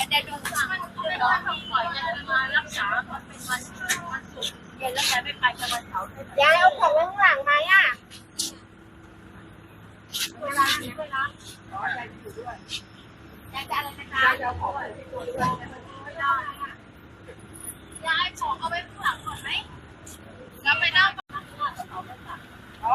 ยวเดี๋ยวดูมันเดี๋ยวทำปล่อยจะมารักษาตอนเป็นวันวันศุกร์เย็นแล้วแกไม่ไปจะวันเสาร์ ยายเอาของไว้ข้างหลังไหมอะ เวลาเวลาอ๋อยายอยู่ด้วยยายจะอะไรนะคะยายจะเอาของไว้ที่ตัวด้วยยายของเอาไว้ข้างหลังก่อนไหมแล้วไปนั่งอ๋อ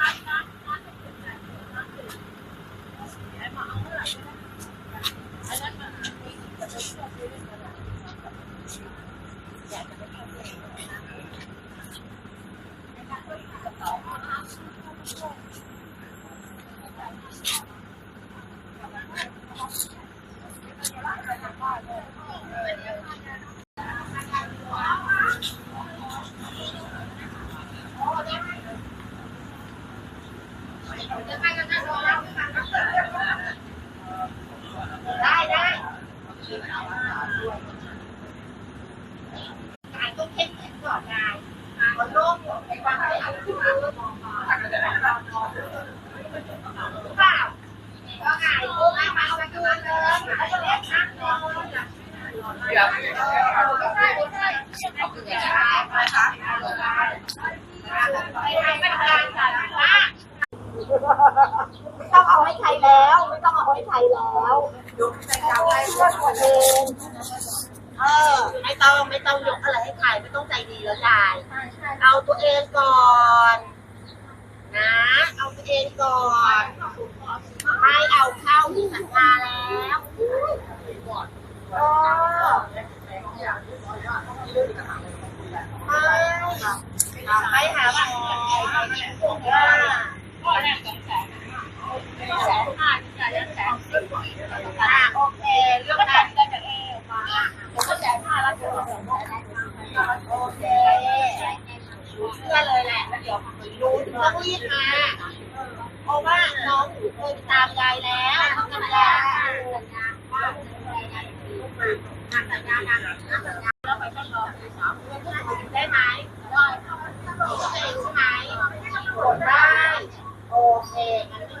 ได้ได้ยายต้องเข้มแข็งก่อนยายมันโล่งหมดไปวางให้เอาขึ้นมาเปล่าก็ไงโอ้ยมาเอาไปกันเลยเอาไปเล็กนักเลยไม่ได้ไม่ได้ไม่ได้ไม่การกันว่า ไม่ต้องเอาให้ใครแล้ว ไม่ต้องเอาให้ใครแล้วยกใจเอาให้เพื่อนตัวเองเออ ไม่ต้องไม่ต้องยกอะไรให้ใครไม่ต้องใจดีแล้วยายเอาตัวเองก่อนนะ เอาตัวเองก่อนไม่เอาเข้าที่สัญญาแล้วเออไม่ไม่หาว่า อ่าโอเคเรื่องการได้จากเอมาผมก็แจกห้าแล้วโอเคเชื่อเลยแหละเดี๋ยวรู้ต้องรีบมาเพราะว่าน้องเคยตามยายแล้วสัญญาสัญญาว่าสัญญาการสัญญาแล้วไปต้องรอได้ไหมได้ใช่ไหมได้โอเคงั้นไม่มีปัญาอารร้อนอาหารร้อนอะไรเนี่ยงานอะไรเดี๋ยวยายกำลังนี่เดี๋ยวเราร้อนตกที่อาหารร้อนโยกมาทำตัวมะเอาหวัดต้อเคนคนคนคนงาน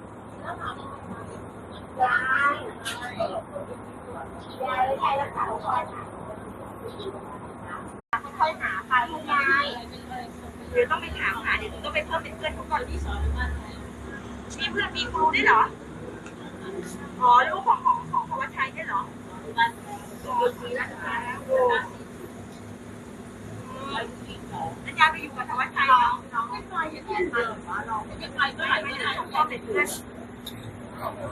มสองวันแล้วฉันเลยรู้ทำกี่เท่ายคะยายยายยายรักษาค่อยค่ะค่อยหาไปยายเดี๋ยวต้องไปถามหาเดี๋ยวต้องไปเพิ่มเป็นเพื่อนเขาก่อนที่สอนมีเพื่อนมีครูด้วยเหรออ๋อลูกของของของของวัดชัยใช่เหรอดูดีแล้วนะดูอาจารย์ไปอยู่กับธวัชชัยน้องน้องไม่เคยอย่างเดิมว่าไม่เคยก็ไม่ได้ของพ่อเป็นเพื่อน เราได้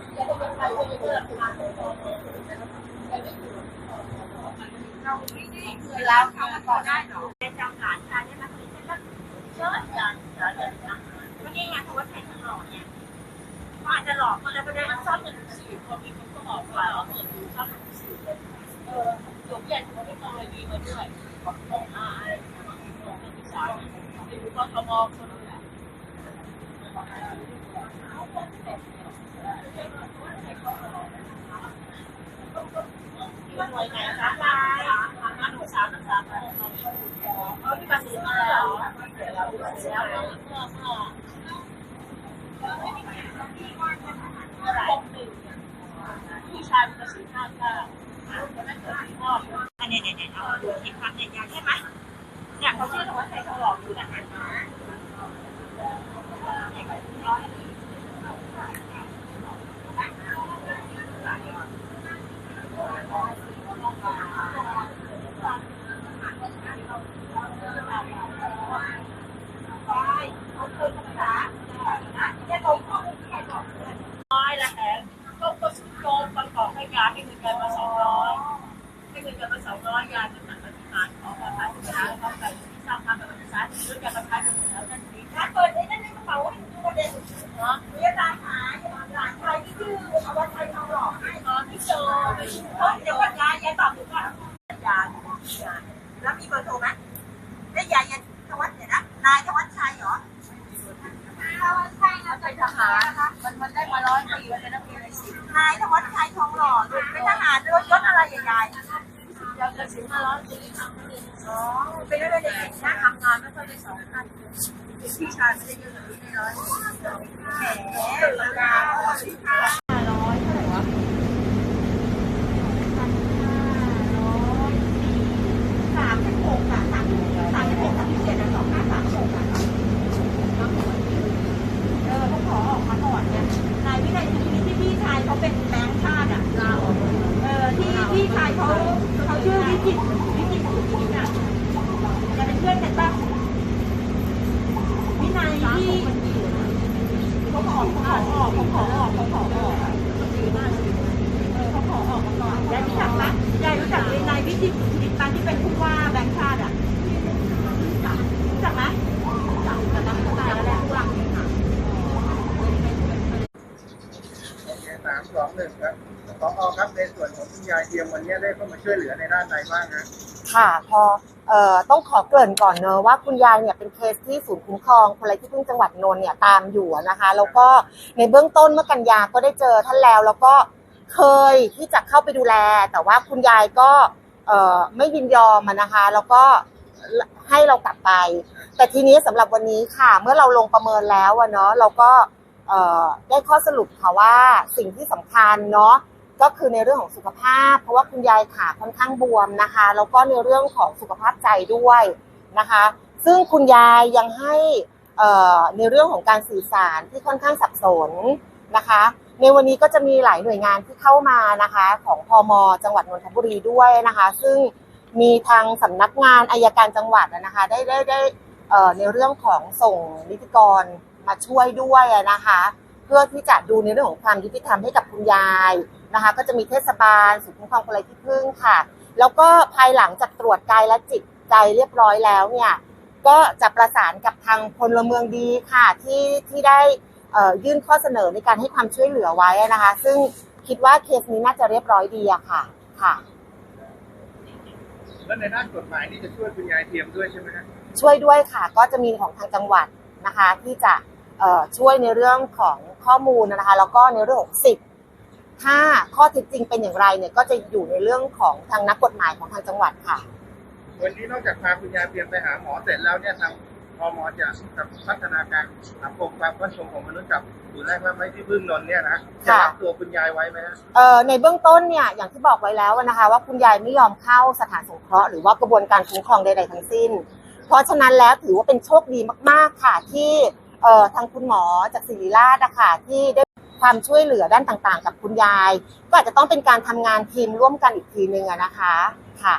เคยแล้วเขามาต่อได้เหรอเป็นจำหลานชายได้ไหมคนนี้ก็เชื่ออาจารย์อาจารย์ก็นี่ไงธวัชชัยข้างหล่อเนี่ยอาจจะหลอกก็แล้วก็ได้มันชอบเป็นสื่อพอมีคนก็บอกว่าเราเปิดดูชอบเป็นสื่อเออหลวงใหญ่เขาไม่ต้องเลยมีมาด้วยบอกอ่าอะไรของนักศึกษาไม่รู้ก็เขามองคนนั้นแหละหน่วยไหนคะลายนักศึกษานักศึกษาเขาที่มาซื้อมาแล้วแล้วเมื่อเมื่อเมื่อ ผู้ชายมันสีข้าวข้าว อันนี้เนี่ยเนี่ยเอาดูที่พักเนี่ยยาใช่ไหมเนี่ยเขาชื่อว่าใครเขาหลอกอยู่นะคะายมาสองร้อยให้เงินยายมาสองร้อยยายก็ตัดปฏิหารขอขอทานที่ร้านเขาไปที่สร้างมาแบบสารซื้อยการประทานไปหมดแล้วนั่นนี่ถ้าเปิดไอ้นั่นในกระเป๋าให้ดูประเด็นเนาะเรียกร้านหางหลานชายที่ชื่อเอาวันไทยทองหล่อให้ตอนที่เจอเดี๋ยววันยายยายตอบถูกก่อนยายแล้วมีเบอร์โทรไหมได้ยายยายธวัฒน์เนี่ยนะนายธวัฒน์ชัยเหรอถ้าว่าใช่นะเป็นทหารนะคะมันมันได้มาร้อยปีมันเป็นนัก นในสิบนายธวัฒน์ชัยทองหล่อหรือเป็นทหารรถยศอะไรใหญ่ๆเราเกิดสิบห้าร้อยปีทำเรียนอ๋อเป็นเรื่องเด็กๆนะทำงานไม่ค่อยได้สองท่านพี่ชายไม่ได้เยอะแบบนี้ไม่น้อยแหมธรรมดาพี่ชาย ห้าร้อยเท่าไหร่วะพันห้าร้อยสี่ สามสิบหกอะสามสามสิบหกสามสิบเจ็ดอะสองห้าสามหกอะ เออเขาขอออกมาก่อนเนี่ยนายวินัยชีวิตที่พี่ชายเขาเป็นแบงค์ชาติอะ ลาออก เออที่พี่ชายเขาเขาชื่อวิจิตรวิจิตรสุขีน่ะจะเป็นเพื่อนกันปะวินัย ที่เขาขอเขาขอออกเขาขอออกเขาขอออกเขาขอออกมาก่อนยายรู้จักไหมยายรู้จักวินัยวิจิตรสุขีปะที่เป็นผู้ว่าแบงค์ชาติอะรู้จักไหมรู้จักแต่ตอนนี้เขาตายแล้วแหละผู้หลังเนี่ยค่ะสามสองหนึ่งครับขออครับในส่วนของคุณยายเทียมวันนี้ได้เข้ามาช่วยเหลือในด้านใดบ้างนะค่ะพ่อ ต้องขอเกริ่นก่อนเนอะว่าคุณยายเนี่ยเป็นเคสที่ศูนย์คุ้มครองคนไร้ที่พึ่งจังหวัดนนท์เนี่ยตามอยู่นะคะ แล้วก็ในเบื้องต้นเมื่อกันยาก็ได้เจอท่านแล้ว แล้วก็เคยที่จะเข้าไปดูแล แต่ว่าคุณยายก็ไม่ยินยอมนะคะ แล้วก็ให้เรากลับไป แต่ทีนี้สำหรับวันนี้ค่ะ เมื่อเราลงประเมินแล้วอะเนาะเราก็ได้ข้อสรุปค่ะว่าสิ่งที่สำคัญเนาะ ก็คือในเรื่องของสุขภาพ เพราะว่าคุณยายขาค่อนข้างบวมนะคะแล้วก็ในเรื่องของสุขภาพใจด้วยนะคะ ซึ่งคุณยายยังให้ในเรื่องของการสื่อสารที่ค่อนข้างสับสนนะคะ ในวันนี้ก็จะมีหลายหน่วยงานที่เข้ามานะคะของพมจังหวัดนนทบุรีด้วยนะคะ ซึ่งมีทางสำนักงานอายการจังหวัดนะคะได้ได้ได้ในเรื่องของส่งนิติกรมาช่วยด้วยนะคะ เพื่อที่จะดูในเรื่องของความยุติธรรมให้กับคุณยาย นะคะ ก็จะมีเทศบาลศูนย์คุ้มครองคนไร้ที่พึ่งค่ะ แล้วก็ภายหลังจากตรวจกายและจิตใจเรียบร้อยแล้วเนี่ยก็จะประสานกับทางพลเมืองดีค่ะที่ที่ได้เอ่อยื่นข้อเสนอในการให้ความช่วยเหลือไว้นะคะ ซึ่งคิดว่าเคสนี้น่าจะเรียบร้อยดีอะค่ะค่ะ แล้วในด้านกฎหมายนี่จะช่วยคุณยายเทียมด้วยใช่ไหมฮะช่วยด้วยค่ะ ก็จะมีของทางจังหวัดนะคะ ที่จะเอ่อช่วยในเรื่องของข้อมูลนะคะ แล้วก็ในเรื่องของสิทธิ์ ถ้าข้อเท็จจริงเป็นอย่างไรเนี่ยก็จะอยู่ในเรื่องของทางนักกฎหมายของทางจังหวัดค่ะ วันนี้นอกจากพาคุณยายเทียมไปหาหมอเสร็จแล้วเนี่ยทางพมจะกับพัฒนาการสังคมความมั่นคงของมนุษย์กับศูนย์แรกว่าไม่ที่พึ่งนนท์เนี่ยนะจะรับตัวคุณยายไว้ไหมฮะเอ่อในเบื้องต้นเนี่ยอย่างที่บอกไว้แล้วนะคะ ว่าคุณยายไม่ยอมเข้าสถานสงเคราะห์หรือว่ากระบวนการคุ้มครองใดๆทั้งสิ้น เพราะฉะนั้นแล้วถือว่าเป็นโชคดีมาก ๆค่ะที่เอ่อทางคุณหมอจากศิริราชนะคะที่ได้ ความช่วยเหลือด้านต่างๆ กับคุณยาย ก็อาจจะต้องเป็นการทำงานทีมร่วมกันอีกทีนึงอะนะคะค่ะ